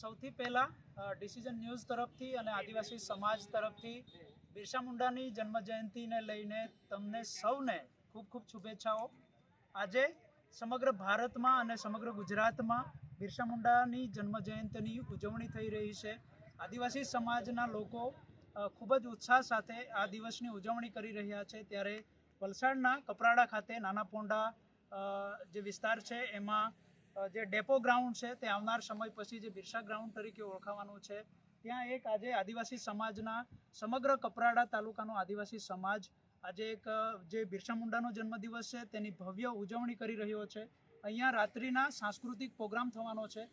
સૌથી પહેલાં decision news તરફથી અને આદિવાસી સમાજ તરફથી બિરસા મુંડાની જન્મજયંતિને લઈને તમને સૌને ખૂબ ખૂબ શુભેચ્છાઓ. આજે સમગ્ર ભારતમાં અને સમગ્ર ગુજરાતમાં બિરસા મુંડાની જન્મજયંતિની ઉજવણી થઈ રહી છે. આદિવાસી સમાજના લોકો ખૂબ જ ઉત્સાહ સાથે આ દિવસની ઉજવણી કરી રહ્યા છે. ત્યારે વલસાડના કપરાડા ખાતે નાના પોંડા જે વિસ્તાર છે, એમાં જે ડેપો ગ્રાઉન્ડ છે તે આવનાર સમય પછી જે બિરસા ગ્રાઉન્ડ તરીકે ઓળખાવાનું છે, ત્યાં એક આજે આદિવાસી સમાજના સમગ્ર કપરાડા તાલુકાનો આદિવાસી સમાજ આજે એક જે બિરસા મુંડાનો જન્મદિવસ છે તેની ભવ્ય ઉજવણી કરી રહ્યો છે. અહીંયા રાત્રિના સાંસ્કૃતિક પ્રોગ્રામ થવાનો છે.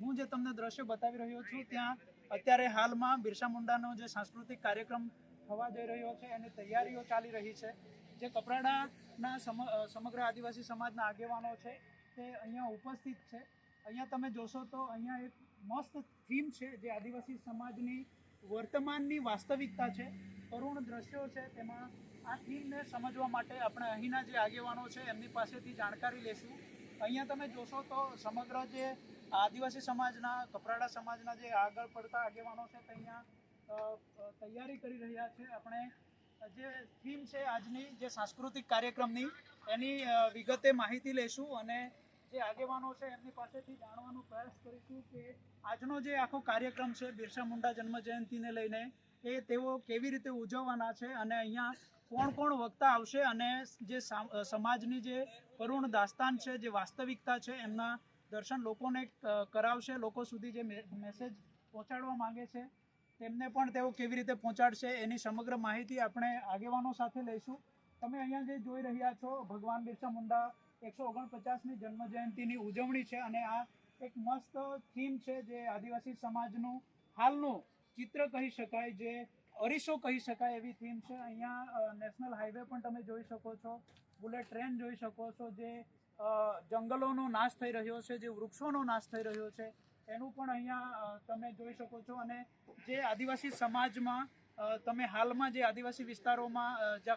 હું જે તમને દ્રશ્ય બતાવી રહ્યો છું, ત્યાં અત્યારે હાલમાં બિરસા મુંડાનો જે સાંસ્કૃતિક કાર્યક્રમ થવા જઈ રહ્યો છે એની તૈયારીઓ ચાલી રહી છે. જે કપરાડાના સમ- સમગ્ર આદિવાસી સમાજના આગેવાનો છે તે અહીંયા ઉપસ્થિત છે. અહીંયા તમે જોશો તો અહીંયા એક મસ્ત થીમ છે જે આદિવાસી સમાજની વર્તમાનની વાસ્તવિકતા છે. કરુણ દ્રશ્યો છે, તેમાં આ થીમને સમજવા માટે આપણે અહીંના જે આગેવાનો છે, એમની પાસેથી જાણકારી લેશું. અહીંયા તમે જોશો તો સમગ્ર જે આદિવાસી સમાજના, કપરાડા સમાજના જે આગળ પડતા આગેવાનો છે, તે અહીંયા તૈયારી કરી રહ્યા છે. આપણે જે થીમ છે આજની, જે સાંસ્કૃતિક કાર્યક્રમની, એની વિગતે માહિતી લઈશું અને જે આગેવાનો છે, એમની પાસેથી જાણવાનો પ્રયાસ કરીશું કે આજનો જે આખો કાર્યક્રમ છે, બિરસા મુંડા જન્મ જયંતિને લઈને, એ તેઓ કેવી રીતે ઉજવવાના છે અને અહીંયા કોણ કોણ વક્તા આવશે અને જે સમાજની જે કરુણ દાસ્તાન છે, જે વાસ્તવિકતા છે, એમના દર્શન લોકોને કરાવશે, લોકો સુધી જે મેસેજ પહોંચાડવા માંગે છે, તેમને પણ તેઓ કેવી રીતે પહોંચાડશે, એની સમગ્ર માહિતી આપણે આગેવાનો સાથે લઈશું. તમે અહીંયા જે જોઈ રહ્યા છો, ભગવાન બિરસા મુંડા એકસો ઓગણપચાસની જન્મજયંતિની ઉજવણી છે અને આ એક મસ્ત થીમ છે જે આદિવાસી સમાજનું હાલનું ચિત્ર કહી શકાય, જે અરીસો કહી શકાય એવી થીમ છે. અહીંયા નેશનલ હાઈવે પણ તમે જોઈ શકો છો, બુલેટ ટ્રેન જોઈ શકો છો, જે જંગલોનો નાશ થઈ રહ્યો છે, જે વૃક્ષોનો નાશ થઈ રહ્યો છે, એનું પણ અહીંયા તમે જોઈ શકો છો. અને જે આદિવાસી સમાજમાં તમે હાલમાં જે આદિવાસી વિસ્તારોમાં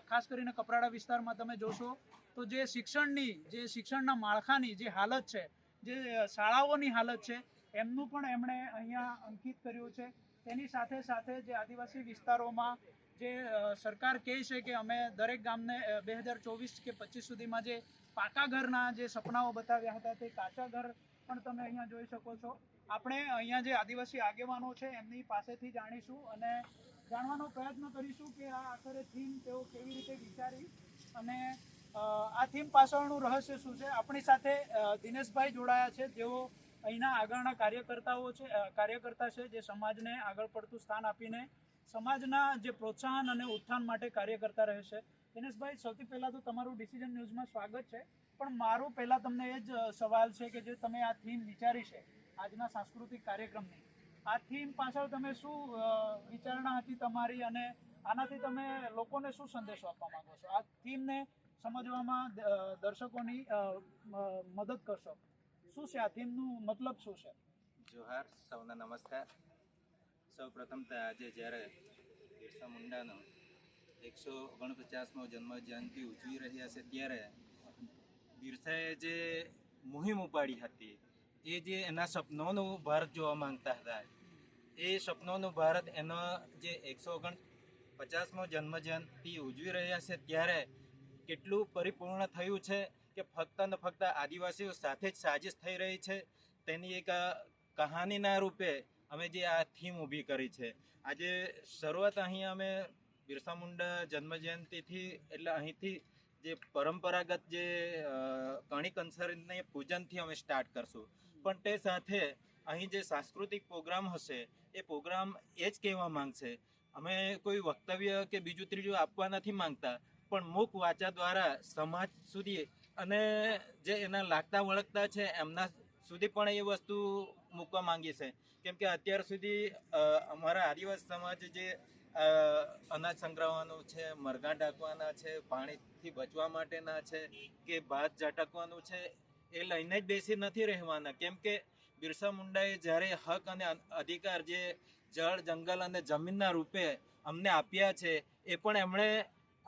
ખાસ કરીને કપરાડા વિસ્તારમાં તમે જોશો તો જે શિક્ષણની, જે શિક્ષણના માળખાની જે હાલત છે, જે શાળાઓની હાલત છે, એમનું પણ એમણે અહીંયા અંકિત કર્યું છે. તેની સાથે સાથે જે આદિવાસી વિસ્તારોમાં જે સરકાર કહે છે કે અમે દરેક ગામને બે હજાર ચોવીસ કે પચીસ સુધીમાં જે પાકા ઘરના જે સપનાઓ બતાવ્યા હતા તે કાચા ઘર પણ તમે અહીંયા જોઈ શકો છો. આપણે અહીંયા જે આદિવાસી આગેવાનો છે એમની પાસેથી જાણીશું અને જાણવાનો પ્રયત્ન કરીશું કે આ આખરે થીમ તેઓ કેવી રીતે વિચારી અને આ થીમ પાછળનું રહસ્ય શું છે? આપણી સાથે દિનેશભાઈ જોડાયા છે. જેઓ અહીંના આગળના કાર્યકર્તાઓ છે કાર્યકર્તા છે, જે સમાજને આગળ પડતું સ્થાન આપીને સમાજના જે પ્રોત્સાહન અને ઉત્થાન માટે કાર્ય કરતા રહે છે. દિનેશભાઈ, સૌથી પહેલાં તો તમારું ડિસિઝન ન્યૂઝમાં સ્વાગત છે. પણ મારો પહેલાં તમને એ જ સવાલ છે કે જે તમે આ થીમ વિચારી છે આજના સાંસ્કૃતિક કાર્યક્રમની. આ થીમ પાછળ તમે શું વિચારણા હતી તમારી અને આનાથી તમે લોકોને શું સંદેશો આપવા માંગો છો? આ થીમને સમજવામાં દર્શકોની મદદ કરશો. શું છે આ થીમનું મતલબ શું છે? જોહાર, સૌને નમસ્કાર. સૌ પ્રથમ તો આજે જ્યારે બિરસા મુંડાનો એકસો ઓગણપચાસમો જન્મ જયંતિ ઉજવી રહ્યા છે, ત્યારે બિરસાએ જે મુહિમ ઉપાડી હતી, એ જે એના સપનોનું ભારત જોવા માંગતા હતા, એ સપનોનું ભારત એનો જે એકસો ઓગણ પચાસમો જન્મ જયંતિ ઉજવી રહ્યા છે, ત્યારે કેટલું પરિપૂર્ણ થયું છે કે ફક્ત ને ફક્ત આદિવાસીઓ સાથે જ સાજિશ થઈ રહી છે? તેની એક કહાનીના રૂપે અમે જે આ થીમ ઊભી કરી છે. આજે શરૂઆત અહીં અમે બિરસા મુંડા જન્મજયંતિથી, એટલે અહીંથી જે પરંપરાગત જે કણિક કણી પૂજનથી અમે સ્ટાર્ટ કરશું. પણ તે સાથે અહીં જે સાંસ્કૃતિક પ્રોગ્રામ હશે, એ પ્રોગ્રામ એ જ કહેવા માંગશે. અમે કોઈ વક્તવ્ય કે બીજું ત્રીજું આપવા નથી માંગતા. પણ મુખ વાચા દ્વારા સમાજ સુધી અને જે એના લાગતા વળગતા છે, એમના સુધી પણ એ વસ્તુ મૂકવા માંગીએ છે. કેમ કે અત્યાર સુધી અમારા આદિવાસી સમાજ જે અનાજ સંગ્રહવાનું છે, મરઘા ઢાંકવાના છે, પાણીથી બચવા માટેના છે કે ભાત ઝટકવાનું છે, એ લઈને જ બેસી નથી રહેવાના. કેમ કે બિરસા મુંડાએ જ્યારે હક અને, અધિકાર જે જળ, જંગલ અને જમીનના રૂપે અમને આપ્યા છે, એ પણ એમણે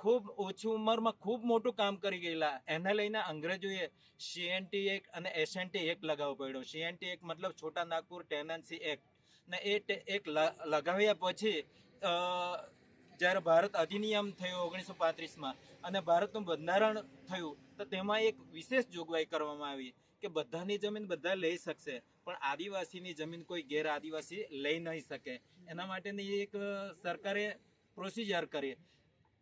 ખૂબ ઓછી ઉંમરમાં ખૂબ મોટું કામ કરી ગયેલા. એને લઈને અંગ્રેજોએ સીએનટી એક્ટ અને એસએનટી એક્ટ લગાવવો પડ્યો. સીએનટી એક્ટ મતલબ છોટા નાગપુર ટેનન્સી એક્ટ ને એ એક લગાવ્યા પછી જ્યારે ભારત અધિનિયમ થયો ઓગણીસો પાંત્રીસમાં અને ભારતનું બંધારણ થયું, તો તેમાં એક વિશેષ જોગવાઈ કરવામાં આવી કે બધાની જમીન બધા લઈ શકશે, પણ આદિવાસીની જમીન કોઈ ગેર આદિવાસી લઈ નહીં શકે. એના માટેની એક સરકારે પ્રોસિજર કરી.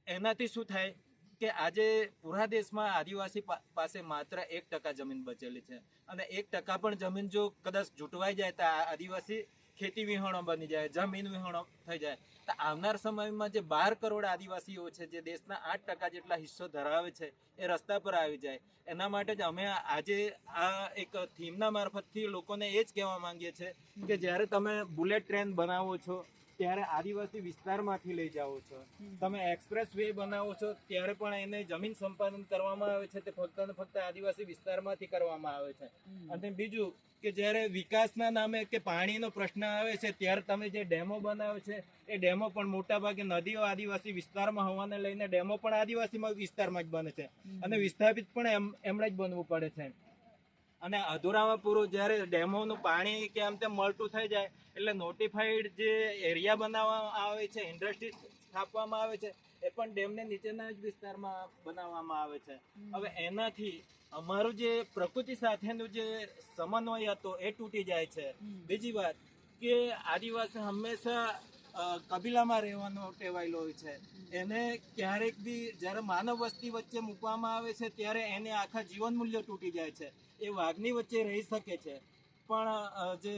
એનાથી શું થાય કે આજે પૂરા દેશમાં આદિવાસી પાસે માત્ર એક ટકા જમીન બચેલી છે. અને એક ટકા પણ જમીન જો કદાચ જૂટવાઈ જાય તો આદિવાસી ખેતી વિહોણો બની જાય, જમીન વિહોણો થઈ જાય. તો આવનાર સમયમાં જે બાર કરોડ આદિવાસીઓ છે, જે દેશના આઠ ટકા જેટલા હિસ્સો ધરાવે છે, એ રસ્તા પર આવી જાય. એના માટે જ અમે આજે આ એક થીમના મારફતથી લોકોને એ જ કહેવા માંગીએ છીએ કે જ્યારે તમે બુલેટ ટ્રેન બનાવો છો ત્યારે આદિવાસી વિસ્તારમાંથી લઈ જાઓ છો. તમે એક્સપ્રેસ વે બનાવો છો ત્યારે પણ એને જમીન સંપાદન કરવામાં આવે છે તે ફક્ત ને ફક્ત આદિવાસી વિસ્તારમાંથી કરવામાં આવે છે. અને બીજું કે જ્યારે વિકાસના નામે કે પાણીનો પ્રશ્ન આવે છે ત્યારે તમે જે ડેમો બનાવે છે એ ડેમો પણ મોટા ભાગે નદીઓ આદિવાસી વિસ્તારમાં હોવાને લઈને ડેમો પણ આદિવાસી વિસ્તારમાં જ બને છે. અને વિસ્થાપિત પણ એમ એમણે જ બનવું પડે છે. અને અધૂરામાં પૂરું જ્યારે ડેમોનું પાણી કે આમ તેમ મળતું થઈ જાય એટલે નોટિફાઈડ જે એરિયા બનાવવામાં આવે છે ઇન્ડસ્ટ્રી સ્થાપવામાં આવે છે એ પણ ડેમને નીચેના જ વિસ્તારમાં બનાવવામાં આવે છે. હવે એનાથી અમારું જે પ્રકૃતિ સાથેનું જે સમન્વય હતો એ તૂટી જાય છે. બીજી વાત કે આદિવાસી હંમેશા કબીલામાં રહેવાનો ટેવાયેલો હોય છે. એને ક્યારેક બી જ્યારે માનવ વસ્તી વચ્ચે મૂકવામાં આવે છે ત્યારે એને આખા જીવન મૂલ્ય તૂટી જાય છે. એ વાઘની વચ્ચે રહી શકે છે. પણ જે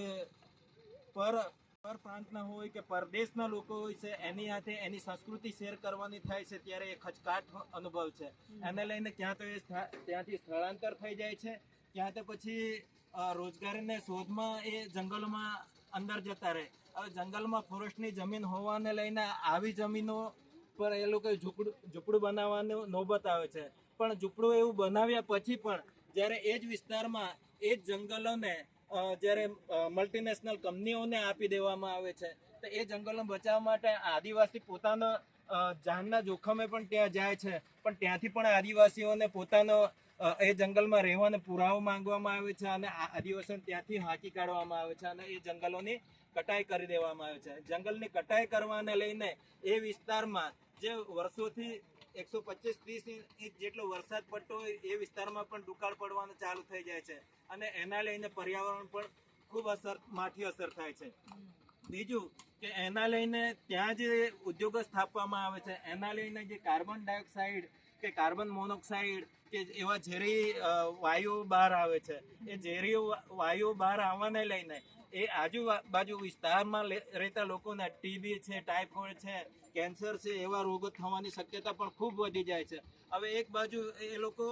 પર પર પ્રાંતના હોય કે પરદેશના લોકો હોય છે એની સાથે એની સંસ્કૃતિ શેર કરવાની થાય છે ત્યારે એ ખચકાટ અનુભવ છે. એને લઈને ક્યાં તો એ ત્યાંથી સ્થળાંતર થઈ જાય છે. ક્યાં તો પછી રોજગારીને શોધમાં એ જંગલોમાં અંદર જતા રહે. હવે જંગલમાં ફોરેસ્ટની જમીન હોવાને લઈને આવી જમીનો પર એ લોકો ઝૂંપડું ઝૂંપડું બનાવવાનું નોબત આવે છે. પણ ઝૂંપડું એવું બનાવ્યા પછી પણ જ્યારે એ જ વિસ્તારમાં એ જ જંગલોને જ્યારે મલ્ટીનેશનલ કંપનીઓને આપી દેવામાં આવે છે, તો એ જંગલો બચાવવા માટે આદિવાસી પોતાનો જાનના જોખમે પણ ત્યાં જાય છે. પણ ત્યાંથી પણ આદિવાસીઓને પોતાનો એ જંગલમાં રહેવાનો પુરાવો માંગવામાં આવે છે અને આદિવાસીઓને ત્યાંથી હાંકી કાઢવામાં આવે છે અને એ જંગલોની કટાઈ કરી દેવામાં આવે છે. જંગલની કટાઈ કરવાને લઈને એ વિસ્તારમાં જે વર્ષોથી એકસો પચીસ ત્રીસ ઇંચ જેટલો વરસાદ પડતો હોય એ વિસ્તારમાં પણ દુકાળ પડવાનું ચાલુ થઈ જાય છે અને એના લઈને પર્યાવરણ પણ ખૂબ અસર, માઠી અસર થાય છે. બીજું કે એના લઈને ત્યાં જે ઉદ્યોગો સ્થાપવામાં આવે છે, એના લઈને જે કાર્બન ડાયોક્સાઇડ કે કાર્બન મોનોક્સાઇડ કે એવા ઝેરી વાયુ બહાર આવે છે. એ ઝેરી વાયુ બહાર આવવાને લઈને એ આજુબાજુ વિસ્તારમાં રહેતા લોકોને ટીબી છે ટાઇફોઇડ છે કેન્સર છે, એવા રોગો થવાની શક્યતા પણ ખૂબ વધી જાય છે. હવે એક બાજુ એ લોકો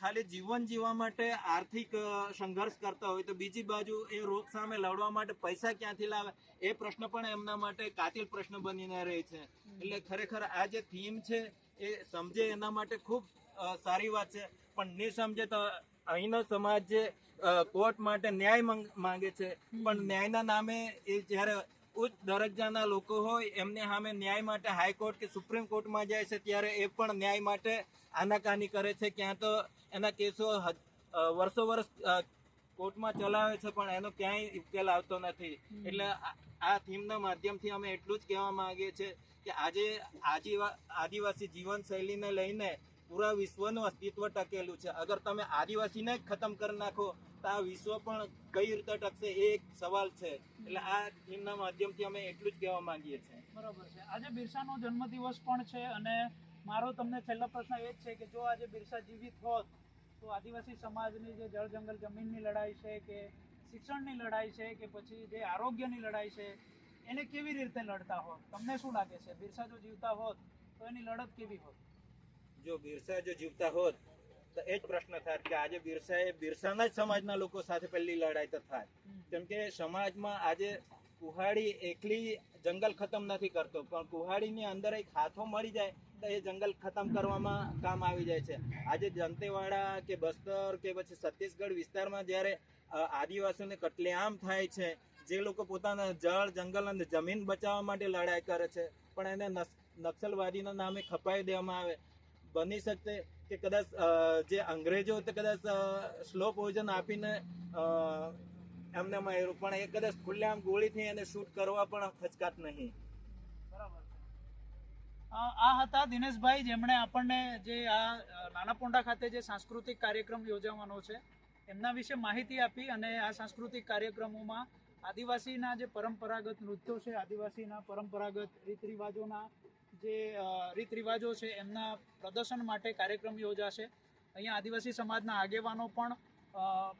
ખાલી જીવન જીવવા માટે આર્થિક સંઘર્ષ કરતા હોય તો બીજી બાજુ એ રોગ સામે લડવા માટે પૈસા ક્યાંથી લાવે? એ પ્રશ્ન પણ એમના માટે કાતિલ પ્રશ્ન બનીને રહે છે. એટલે ખરેખર આ જે થીમ છે, એ સમજે એના માટે ખૂબ સારી વાત છે. પણ નહીં સમજે તો અહીંનો સમાજ જે કોર્ટ માટે ન્યાય માંગે છે. પણ ન્યાયના નામે એ જ્યારે ઉચ્ચ દરજ્જાના લોકો હોય એમને સામે ન્યાય માટે હાઈકોર્ટ કે સુપ્રીમ કોર્ટમાં જાય છે ત્યારે એ પણ ન્યાય માટે આનાકાની કરે છે. ક્યાં તો એના કેસો વર્ષો વર્ષ કોર્ટમાં ચલાવે છે પણ એનો ક્યાંય ઉકેલ આવતો નથી. એટલે આ- આ થીમના માધ્યમથી અમે એટલું જ કહેવા માંગીએ છીએ કે આજે આજીવા આદિવાસી જીવનશૈલીને લઈને પૂરા વિશ્વનું અસ્તિત્વ ટકેલું છે. અગર તમે આદિવાસીને ખતમ કરી નાખો, તો આ વિશ્વ પણ કઈ રીતે ટકશે એ એક સવાલ છે. એટલે આ ટીમના માધ્યમથી અમે એટલું જ કહેવા માંગીએ છીએ. બરોબર છે. આજે બિરસાનો જન્મદિવસ પણ છે અને મારો તમને છેલ્લો પ્રશ્ન એ જ છે કે જો આજે બિરસા જીવિત હોત, તો આદિવાસી સમાજની જે જળ જંગલ જમીનની લડાઈ છે કે શિક્ષણની લડાઈ છે કે પછી જે આરોગ્યની લડાઈ છે, એને કેવી રીતે લડતા હોત? તમને શું લાગે છે? બિરસા જો જીવતા હોત, તો એની લડત કેવી હોત? જો બિરસા જો જીવતા હોત તો એ જ પ્રશ્ન થાય કે આજે બિરસા એ બિરસાના જ સમાજના લોકો સાથે પહેલી લડાઈ તો થાય. કેમ કે સમાજમાં આજે કુહાડી એકલી જંગલ ખતમ નથી કરતો પણ કુહાડીની અંદર એક હાથો મળી જાય તો એ જંગલ ખતમ કરવામાં કામ આવી જાય છે. આજે જંતેવાડા કે બસ્તર કે પછી છત્તીસગઢ વિસ્તારમાં જ્યારે આદિવાસીઓને કટલેઆમ થાય છે જે લોકો પોતાના જળ જંગલ અને જમીન બચાવવા માટે લડાઈ કરે છે પણ એને નક્સલવાદીના નામે ખપાઈ દેવામાં આવે. બની શકે કે કદાચ જે અંગ્રેજો તે કદાચ સ્લો પોઈઝન આપીને એમને માર્યું. પણ એ કદાચ ખુલ્લેઆમ ગોળીથી એને શૂટ કરવા પણ ખચકાટ નહીં. આ હતા દિનેશભાઈ જેમણે આપણને જે આ અ, નાના પોંડા ખાતે જે સાંસ્કૃતિક કાર્યક્રમ યોજાવાનો છે એમના વિશે માહિતી આપી અને આ સાંસ્કૃતિક કાર્યક્રમોમાં આદિવાસીના જે પરંપરાગત નૃત્યો છે આદિવાસીના પરંપરાગત રીત રિવાજોના જે રીત રિવાજો છે, એમના પ્રદર્શન માટે કાર્યક્રમ યોજાશે. અહીંયા આદિવાસી સમાજના આગેવાનો પણ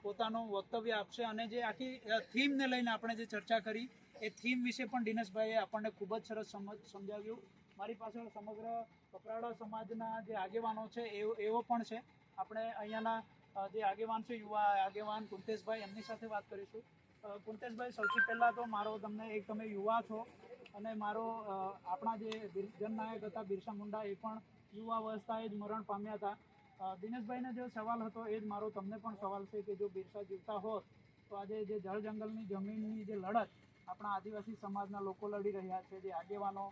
પોતાનું વક્તવ્ય આપશે અને જે આખી થીમને લઈને આપણે જે ચર્ચા કરી, એ થીમ વિશે પણ દિનેશભાઈએ આપણને ખૂબ જ સરસ સમજ સમજાવ્યું. મારી પાસે સમગ્ર કપરાડા સમાજના જે આગેવાનો છે, એવો એવો પણ છે. આપણે અહીંયાના જે આગેવાન છે, યુવા આગેવાન કુંતેશભાઈ, એમની સાથે વાત કરીશું. કુંતેશભાઈ, સૌથી પહેલાં તો મારો તમને એક, તમે યુવા છો અને મારો આપણા જે જનનાયક હતા, બિરસા મુંડા, એ પણ યુવા અવસ્થાએ જ મરણ પામ્યા હતા. દિનેશભાઈને જે સવાલ હતો, એ જ મારો તમને પણ સવાલ છે કે જો બિરસા જીવતા હોત, તો આજે જે જળ જંગલની જમીનની જે લડત આપણા આદિવાસી સમાજના લોકો લડી રહ્યા છે, જે આગેવાનો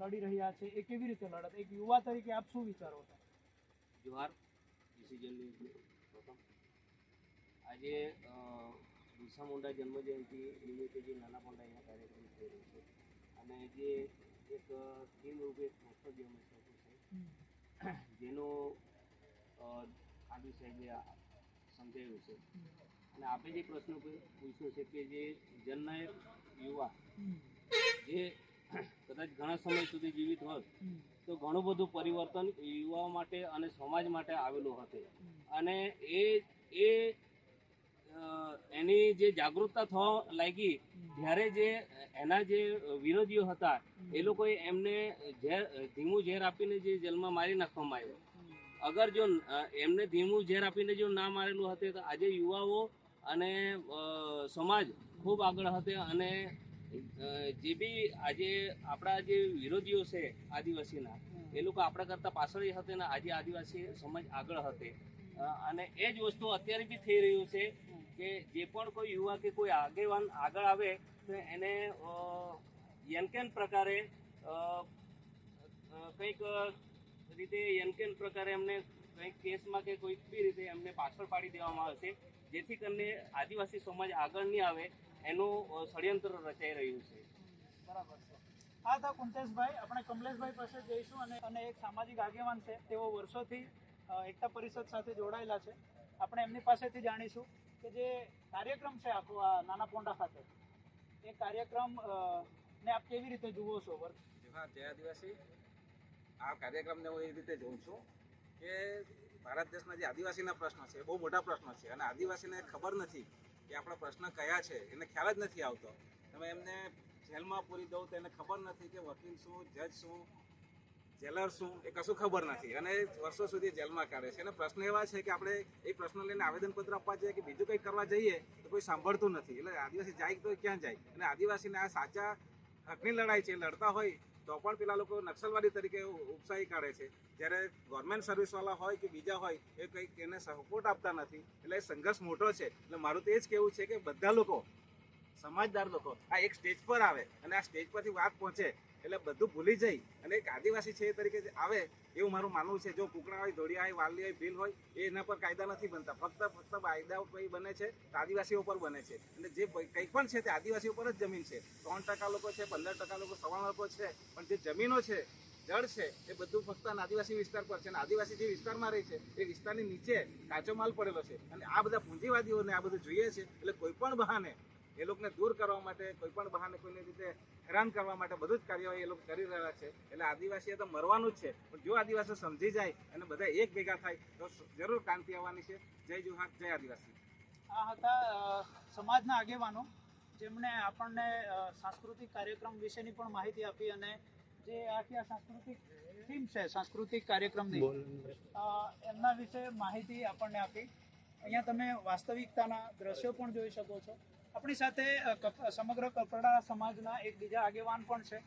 લડી રહ્યા છે, એ કેવી રીતે લડત? એક યુવા તરીકે આપ શું વિચારો છો? જોહાર આજે બિરસા મુંડા જન્મજયંતિ નિમિત્તે જે નાના અહીંયા કાર્યક્રમ થઈ રહ્યો છે અને જે એક થીમ રૂપે એક વક્તવ્ય અમે સોંપ્યું છે. જેનો આદિ સાહેબે સમજાવ્યું છે. અને આપણે જે પ્રશ્ન પૂછ્યો છે કે જે જનનાયક યુવા જે કદાચ ઘણા સમય સુધી જીવિત હોત તો ઘણું બધું પરિવર્તન યુવાઓ માટે અને સમાજ માટે આવેલું હતું અને એ એ એની જે જાગૃતતા થવા લાગી ત્યારે જે એના જે વિરોધીઓ હતા, એ લોકોએ એમને ઝેર, ધીમું ઝેર આપીને જે જેલમાં મારી નાખવામાં આવ્યો. અગર જો એમને ધીમું ઝેર આપીને જો ના મારેલું હતું, તો આજે યુવાઓ અને સમાજ ખૂબ આગળ હતે અને જે બી આજે આપણા જે વિરોધીઓ છે આદિવાસીના, એ લોકો આપણા કરતાં પાછળ હતા ને આજે આદિવાસી સમાજ આગળ હતે. અને એ જ વસ્તુ અત્યારે બી થઈ રહ્યું છે કે જે પણ કોઈ યુવા કે કોઈ આગેવાન આગળ આવે, તો એને યનકેન પ્રકારે કંઈક રીતે યનકેન પ્રકારે એમને કંઈક કેસમાં કે કોઈક બી રીતે એમને પાછળ પાડી દેવામાં આવશે જેથી કરીને આદિવાસી સમાજ આગળ નહીં આવે, એનું ષડયંત્ર રચાઈ રહ્યું છે. બરાબર છે. હા, તો કુંતેશભાઈ, આપણે કમલેશભાઈ પાસે જઈશું અને અને એક સામાજિક આગેવાન છે, તેઓ વર્ષોથી એકતા પરિષદ સાથે જોડાયેલા છે. આપણે એમની પાસેથી જાણીશું. કે જે કાર્યક્રમ છે આખો આ નાના પોંડા ખાતે એ કાર્યક્રમ ને આપ કેવી રીતે જુઓ છો હા જય આદિવાસી આ કાર્યક્રમને હું એ રીતે જોઉં છું કે ભારત દેશના જે આદિવાસીના પ્રશ્નો છે, એ બહુ મોટા પ્રશ્નો છે. અને આદિવાસીને ખબર નથી કે આપણા પ્રશ્ન કયા છે, એને ખ્યાલ જ નથી આવતો. તમે એમને જેલમાં પૂરી દઉં તો એને ખબર નથી કે વકીલ શું, જજ શું જેલર શું એ કશું ખબર નથી. અને વર્ષો સુધી જેલમાં કાઢે છે. અને પ્રશ્ન એવા છે કે આપણે એ પ્રશ્ન લઈને આવેદનપત્ર આપવા જઈએ કે બીજું કંઈ કરવા જઈએ તો કોઈ સાંભળતું નથી. એટલે આદિવાસી જાય તો ક્યાં જાય? અને આદિવાસીને આ સાચા હકની લડાઈ છે, લડતા હોય તો પણ પેલા લોકો નક્સલવાદી તરીકે ઉપસાહી કાઢે છે. જ્યારે ગવર્મેન્ટ સર્વિસવાળા હોય કે બીજા હોય, એ કંઈક એને સપોર્ટ આપતા નથી. એટલે સંઘર્ષ મોટો છે. એટલે મારું તો એ જ કહેવું છે કે બધા લોકો, સમાજદાર લોકો આ એક સ્ટેજ પર આવે અને આ સ્ટેજ પરથી વાત પહોંચે. એટલે બધું ભૂલી જઈ અને એક આદિવાસી છે એ તરીકે આવે, એવું મારું માનવું છે. જો કુકડા હોય ધોળિયા હોય, વાલી હોય ભીલ હોય એના પર કાયદા નથી બનતા. ફક્ત ફક્ત કાયદાઓ કઈ બને છે તો આદિવાસીઓ પર બને છે. અને જે કંઈ પણ છે તે આદિવાસીઓ પર જ જમીન છે. ત્રણ ટકા લોકો છે, પંદર ટકા લોકો સવા લોકો છે. પણ જે જમીનો છે, જળ છે, એ બધું ફક્ત આદિવાસી વિસ્તાર પર છે. અને આદિવાસી જે વિસ્તારમાં રહે છે, એ વિસ્તારની નીચે કાચો માલ પડેલો છે. અને આ બધા પૂંજીવાદીઓને આ બધું જોઈએ છે. એટલે કોઈ પણ બહાને એ લોકોને દૂર કરવા માટે કોઈ પણ બહાને કોઈને રીતે હેરાન કરવા માટે બધું જ કાર્યવાહી એ લોકો કરી રહ્યા છે. એટલે આદિવાસીએ તો મરવાનું જ છે. પણ જો આદિવાસી સમજી જાય અને બધા એક ભેગા થાય, તો જરૂર ક્રાંતિ આવવાની છે. જય જુહાર, જય આદિવાસી. આ હતા સમાજના આગેવાનો, જેમણે આપણને સાંસ્કૃતિક કાર્યક્રમ વિશેની પણ માહિતી આપી અને જે આખી આ સાંસ્કૃતિક થીમ છે, સાંસ્કૃતિક કાર્યક્રમની એમના વિશે માહિતી આપણને આપી. અહીંયા તમે વાસ્તવિકતાના દ્રશ્યો પણ જોઈ શકો છો. આપણી સાથે સમગ્ર કપડા સમાજના એક બીજા આગેવાન પણ છે.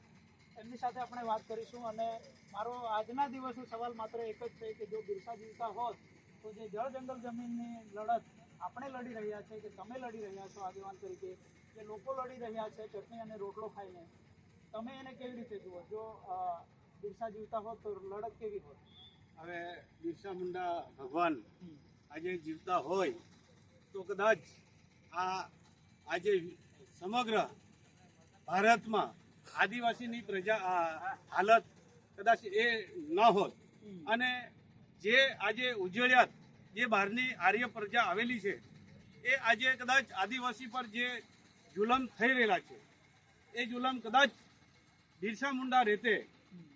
એમની સાથે આપણે વાત કરીશું અને મારો આજના દિવસનો સવાલ માત્ર એક જ છે કે જો બિરસા જીવતા હોત તો જે જળ જંગલ જમીનની લડત આપણે લડી રહ્યા છે કે તમે લડી રહ્યા છો આગેવાન તરીકે? જે લોકો લડી રહ્યા છે ચટણી અને રોટલો ખાઈને તમે એને કેવી રીતે જુઓ? જો બિરસા જીવતા હોત તો લડત કેવી હોત? હવે બિરસા મુંડા ભગવાન આજે જીવતા હોય તો કદાચ આ આજે સમગ્ર ભારતમાં આદિવાસીની પ્રજા હાલત કદાચ એ ન હોત. અને જે આજે ઉજળિયાત જે બહારની આર્ય પ્રજા આવેલી છે એ આજે કદાચ આદિવાસી પર જે જુલમ થઈ રહેલા છે એ જુલમ કદાચ બિરસા મુંડા રહેતે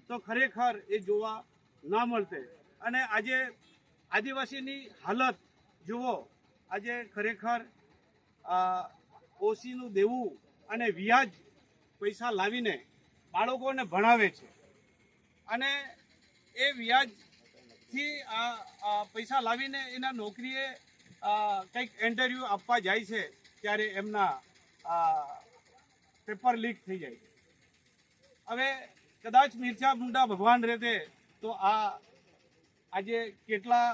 તો ખરેખર એ જોવા ના મળતે. અને આજે આદિવાસીની હાલત જુઓ આજે ખરેખર ઓસીનું દેવું અને વ્યાજ પૈસા લાવીને બાળકોને ભણાવે છે. અને એ વ્યાજથી પૈસા લાવીને એના નોકરીએ કંઈક ઇન્ટરવ્યૂ આપવા જાય છે, ત્યારે એમના પેપર લીક થઈ જાય છે. હવે કદાચ મિર્ચા મુંડા ભગવાન રહેતે તો આ, આજે કેટલા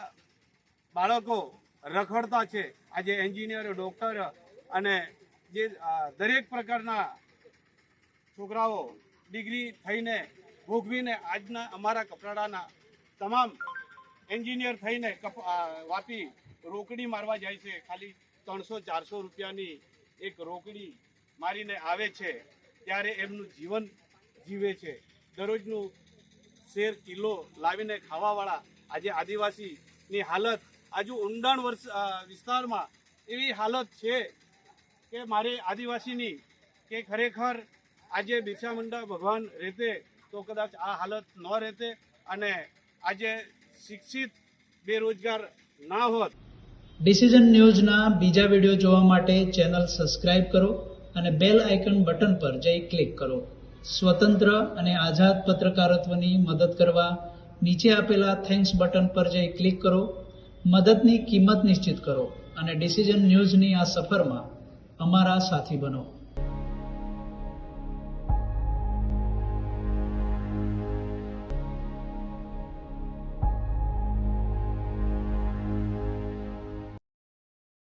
બાળકો રખડતા છે? આજે એન્જિનિયર, ડૉક્ટર અને જે દરેક પ્રકારના છોકરાઓ ડિગ્રી થઈને ભોગવીને આજના અમારા કપરાડાના તમામ એન્જિનિયર થઈને વાપી રોકડી મારવા જાય છે. ખાલી ત્રણસો, ચારસો રૂપિયાની એક રોકડી મારીને આવે છે, ત્યારે એમનું જીવન જીવે છે. દરરોજનું શેર કિલો લાવીને ખાવાવાળા આજે આદિવાસીની હાલત, આજુ ઊંડાણ વર્ષ વિસ્તારમાં એવી હાલત છે કે મારી આદિવાસીની કે ખરેખર આજે બિરસા મુંડા ભગવાન રહેતે તો કદાચ આ હાલત ન રહેતે અને આજે શિક્ષિત બેરોજગાર ના હોત. ડિસિઝન ન્યૂઝના બીજા વીડિયો જોવા માટે ચેનલ સબસ્ક્રાઇબ કરો અને બેલ આઇકન બટન પર જઈ ક્લિક કરો. સ્વતંત્ર અને આઝાદ પત્રકારત્વની મદદ કરવા નીચે આપેલા થેન્ક્સ બટન પર જઈ ક્લિક કરો. મદદની કિંમત નિશ્ચિત કરો અને ડિસિઝન ન્યૂઝની આ સફરમાં અમારા સાથી બનો.